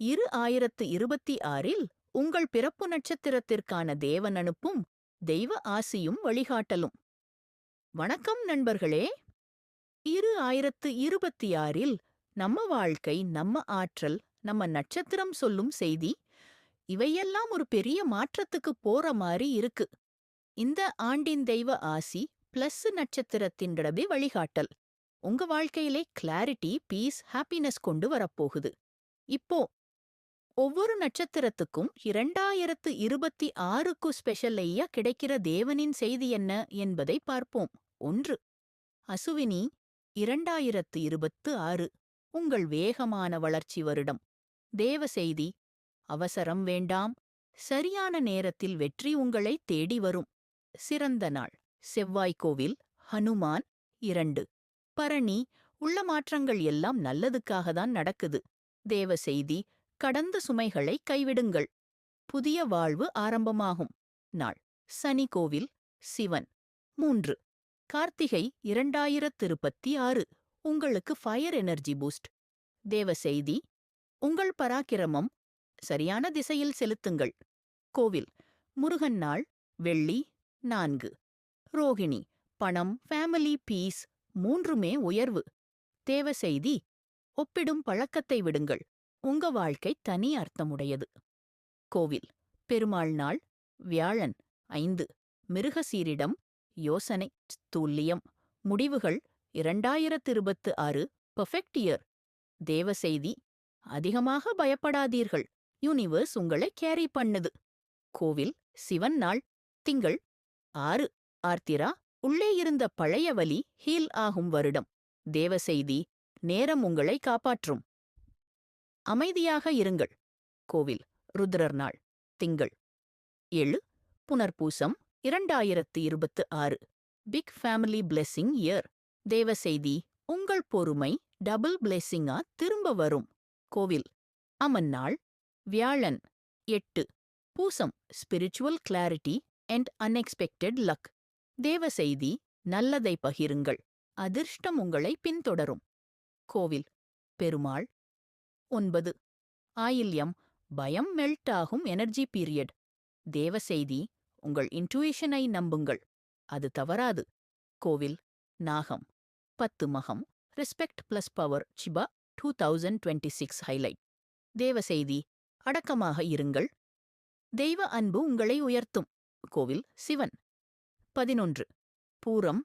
இரு ஆயிரத்து இருபத்தி ஆறில் உங்கள் பிறப்பு நட்சத்திரத்திற்கான தேவன் அனுப்பும் தெய்வ ஆசியும் வழிகாட்டலும். வணக்கம் நண்பர்களே. இரு ஆயிரத்து இருபத்தி ஆறில் நம்ம வாழ்க்கை நம்ம ஆற்றல் நம்ம நட்சத்திரம் சொல்லும் செய்தி இவையெல்லாம் ஒரு பெரிய மாற்றத்துக்கு போற மாதிரி இருக்கு. இந்த ஆண்டின் தெய்வ ஆசி பிளஸ் நட்சத்திரத்தின் வழிகாட்டல். உங்க வாழ்க்கையிலே கிளாரிட்டி பீஸ் ஹாப்பினஸ் கொண்டு வரப்போகுது. இப்போ ஒவ்வொரு நட்சத்திரத்துக்கும் இரண்டாயிரத்து இருபத்தி ஆறுக்கு ஸ்பெஷல் ஐயா கிடைக்கிற தேவனின் செய்தி என்ன என்பதை பார்ப்போம். ஒன்று அசுவினி இரண்டாயிரத்து இருபத்து ஆறு உங்கள் வேகமான வளர்ச்சி வருடம். தேவ செய்தி அவசரம் வேண்டாம் சரியான நேரத்தில் வெற்றி உங்களை தேடி வரும். சிறந்த நாள் செவ்வாய்க்கோவில் ஹனுமான் இரண்டு பரணி உள்ள மாற்றங்கள் எல்லாம் நல்லதுக்காக தான் நடக்குது. தேவ செய்தி கடந்த சுமைகளை கைவிடுங்கள். புதிய வாழ்வு ஆரம்பமாகும். நாள். சனி கோவில். சிவன். மூன்று. கார்த்திகை இரண்டாயிரத்திருபத்தி ஆறு உங்களுக்கு ஃபயர் எனர்ஜி பூஸ்ட் தேவ செய்தி. உங்கள் பராக்கிரமம். சரியான திசையில் செலுத்துங்கள். கோவில். முருகன் நாள். வெள்ளி. நான்கு. ரோகிணி. பணம் ஃபேமிலி பீஸ் மூன்றுமே உயர்வு. தேவ செய்தி. ஒப்பிடும் பழக்கத்தை விடுங்கள். உங்க வாழ்க்கை தனி அர்த்தமுடையது. கோவில் பெருமாள் நாள் வியாழன் ஐந்து மிருகசீரிடம் யோசனை துல்லியம் முடிவுகள் இரண்டாயிரத்து இருபத்து ஆறு பெர்ஃபெக்ட் இயர் தேவசெய்தி அதிகமாக பயப்படாதீர்கள் யூனிவர்ஸ் உங்களை கேரி பண்ணுது. கோவில் சிவன் நாள் திங்கள் ஆறு ஆர்த்திரா உள்ளே இருந்த பழைய வலி ஹீல் ஆகும் வருடம் தேவசெய்தி நேரம் உங்களை காப்பாற்றும். அமைதியாக இருங்கள். கோவில் ருத்ரர் நாள் திங்கள். ஏழு புனர்பூசம் இரண்டாயிரத்து இருபத்து ஆறு. பிக் ஃபேமிலி பிளெஸ்ஸிங் இயர் தேவ செய்தி உங்கள் பொறுமை டபுள் பிளெஸ்ஸிங்கா திரும்ப வரும். கோவில் அமன் நாள் வியாழன். எட்டு பூசம் spiritual clarity and unexpected luck தேவ செய்தி நல்லதை பகிருங்கள். அதிர்ஷ்டம் உங்களை பின்தொடரும். கோவில் பெருமாள் ஒன்பது. ஆயில்யம் பயம் மெல்ட் ஆகும் எனர்ஜி பீரியட் தேவ செய்தி உங்கள் இன்ட்யூஷனை நம்புங்கள். அது தவறாது. கோவில் நாகம். பத்து மகம் respect plus power Sipa two thousand twenty six highlight தேவ செய்தி அடக்கமாக இருங்கள். தெய்வ அன்பு உங்களை உயர்த்தும். கோவில் சிவன். பதினொன்று. பூரம்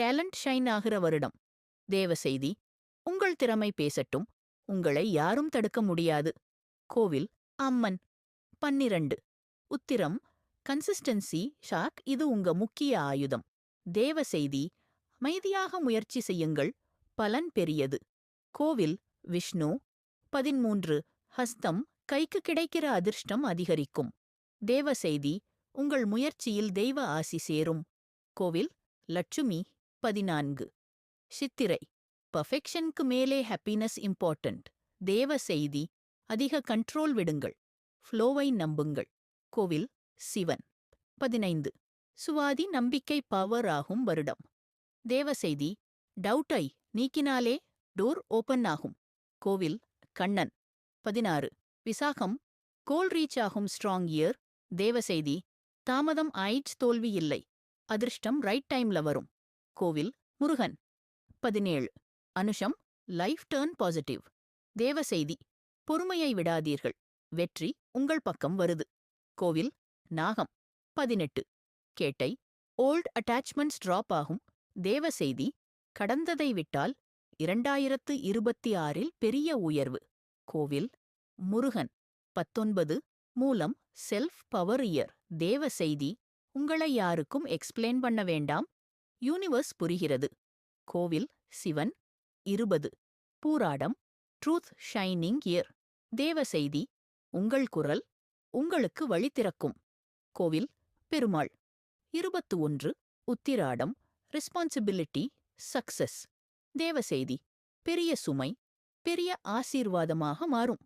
டேலண்ட் ஷைன் ஆகிற வருடம். தேவ செய்தி உங்கள் திறமை பேசட்டும். உங்களை யாரும் தடுக்க முடியாது. கோவில் அம்மன். பன்னிரண்டு. உத்திரம் கன்சிஸ்டன்சி ஷாக் இது உங்க முக்கிய ஆயுதம். தேவ செய்தி அமைதியாக முயற்சி செய்யுங்கள் பலன் பெரியது. கோவில் விஷ்ணு. பதிமூன்று. ஹஸ்தம் கைக்கு கிடைக்கிற அதிர்ஷ்டம் அதிகரிக்கும். தேவ செய்தி உங்கள் முயற்சியில் தெய்வ ஆசி சேரும். கோவில் லட்சுமி. பதினான்கு. சித்திரை. பர்ஃபெக்ஷனுக்கு மேலே ஹாப்பினஸ் இம்பார்ட்டன்ட் தேவ செய்தி அதிக கண்ட்ரோல் விடுங்கள். ஃப்ளோவை நம்புங்கள். கோவில் சிவன். பதினைந்து. சுவாதி நம்பிக்கை பவர் ஆகும் வருடம். தேவ செய்தி டவுட்டை நீக்கினாலே டோர் ஓபன் ஆகும். கோவில் கண்ணன். பதினாறு. விசாகம் கோல் ரீச் ஆகும் ஸ்ட்ராங் இயர் தேவ செய்தி தாமதம் ஆயிட்ஸ் தோல்வி இல்லை. அதிர்ஷ்டம் ரைட் டைம்ல வரும். கோவில் முருகன். பதினேழு. Anusham life turn positive. தேவ செய்தி பொறுமையை விடாதீர்கள். வெற்றி உங்கள் பக்கம் வருது. கோவில் நாகம் பதினெட்டு. கேட்டை ஓல்ட் அட்டாச்மெண்ட்ஸ் டிராப் ஆகும். தேவ செய்தி கடந்ததை விட்டால் இரண்டாயிரத்து இருபத்தி ஆறில் பெரிய உயர்வு. கோவில் முருகன் பத்தொன்பது மூலம் செல்ஃப் பவர் இயர். தேவ செய்தி உங்களை யாருக்கும் எக்ஸ்பிளைன் பண்ண வேண்டாம். யூனிவர்ஸ் புரிகிறது. கோவில் சிவன் இருபது. பூராடம் ட்ரூத் ஷைனிங் இயர். தேவ செய்தி உங்கள் குரல் உங்களுக்கு வழி திறக்கும். கோவில் பெருமாள். இருபத்து ஒன்று உத்திராடம் ரெஸ்பான்சிபிலிட்டி சக்சஸ் தேவ செய்தி பெரிய சுமை பெரிய ஆசீர்வாதமாக மாறும்.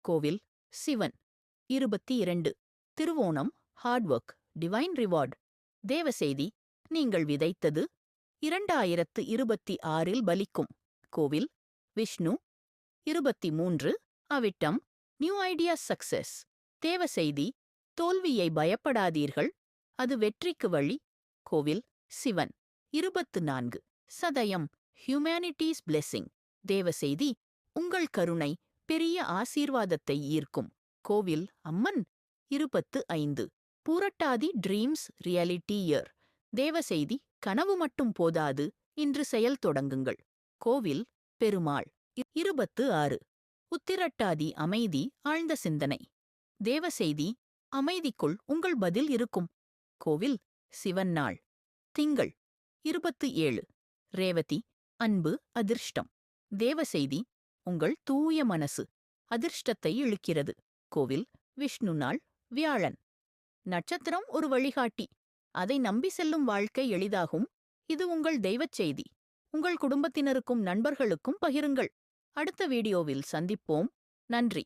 கோவில் சிவன். இருபத்தி இரண்டு திருவோணம் ஹார்ட் ஒர்க் டிவைன் ரிவார்ட் தேவ செய்தி நீங்கள் விதைத்தது இரண்டாயிரத்து இருபத்தி ஆறில் பலிக்கும். கோவில் விஷ்ணு இருபத்தி மூன்று அவிட்டம் நியூ ஐடியா சக்சஸ் தேவ செய்தி தோல்வியை பயப்படாதீர்கள் அது வெற்றிக்கு வழி கோவில் சிவன் இருபத்து நான்கு சதயம் ஹியூமனிட்டிஸ் பிளெஸ்ஸிங் தேவ செய்தி உங்கள் கருணை பெரிய ஆசீர்வாதத்தை ஈர்க்கும் கோவில் அம்மன் இருபத்து ஐந்து பூரட்டாதி ட்ரீம்ஸ் ரியாலிட்டி இயர் தேவ செய்தி கனவு மட்டும் போதாது இன்று செயல் தொடங்குங்கள். கோவில் பெருமாள். இருபத்து ஆறு. உத்திரட்டாதி அமைதி ஆழ்ந்த சிந்தனை. தேவசெய்தி அமைதிக்குள் உங்கள் பதில் இருக்கும். கோவில் சிவன் நாள். திங்கள் இருபத்து ஏழு. ரேவதி அன்பு அதிர்ஷ்டம். தேவசெய்தி உங்கள் தூய மனசு அதிர்ஷ்டத்தை இழுக்கிறது. கோவில் விஷ்ணு நாள் வியாழன். நட்சத்திரம் ஒரு வழிகாட்டி. அதை நம்பி செல்லும் வாழ்க்கை எளிதாகும். இது உங்கள் தெய்வச் செய்தி. உங்கள் குடும்பத்தினருக்கும் நண்பர்களுக்கும் பகிருங்கள். அடுத்த வீடியோவில் சந்திப்போம். நன்றி.